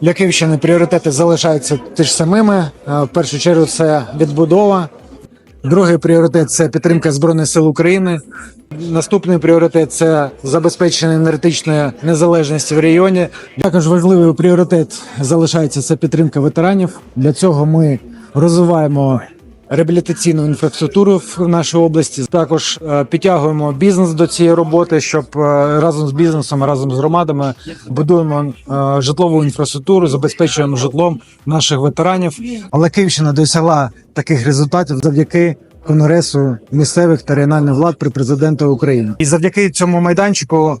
Для Київщини пріоритети залишаються ті ж самими. Е, В першу чергу це відбудова. Другий пріоритет це підтримка збройних сил України. Наступний пріоритет це забезпечення енергетичної незалежності в регіоні. Також важливий пріоритет залишається це підтримка ветеранів. Для цього ми розвиваємо реабілітаційну інфраструктуру в нашій області. Також е, підтягуємо бізнес до цієї роботи, щоб е, разом з бізнесом, разом з громадами будуємо е, житлову інфраструктуру, забезпечуємо житлом наших ветеранів. Але Київщина досягла таких результатів завдяки. Конгресу місцевих та регіональних влад при президента України, і завдяки цьому майданчику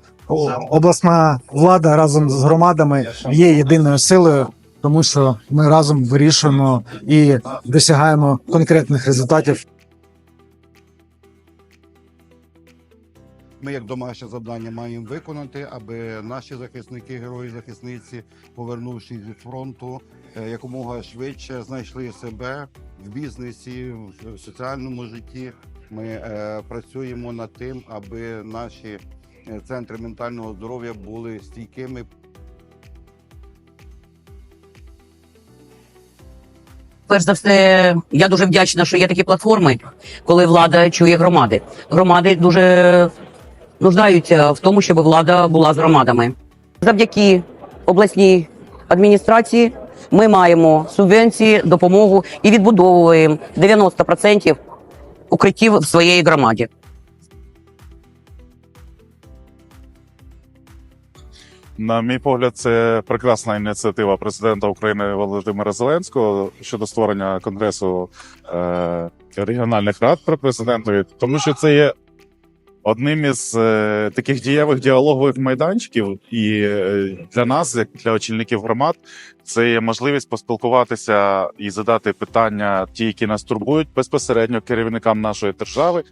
обласна влада разом з громадами є єдиною силою, тому що ми разом вирішуємо і досягаємо конкретних результатів. Ми як домашнє завдання маємо виконати, аби наші захисники, герої захисниці, повернувшись від фронту, е, якомога швидше знайшли себе в бізнесі, в соціальному житті. Ми е, працюємо над тим, аби наші е, центри ментального здоров'я були стійкими Перш за все, я дуже вдячна, що є такі платформи, коли влада чує громади. Громади дуже нуждаються в тому, щоб влада була з громадами. Завдяки обласній адміністрації ми маємо субвенції, допомогу і відбудовуємо 90% укриттів в своїй громаді. На мій погляд, це прекрасна ініціатива президента України Володимира Зеленського щодо створення конгресу е, регіональних рад при президентові, тому що це є одним із е, таких дієвих діалогових майданчиків, і е, для нас, як для очільників громад, це є можливість поспілкуватися і задати питання, ті, які нас турбують безпосередньо керівникам нашої держави,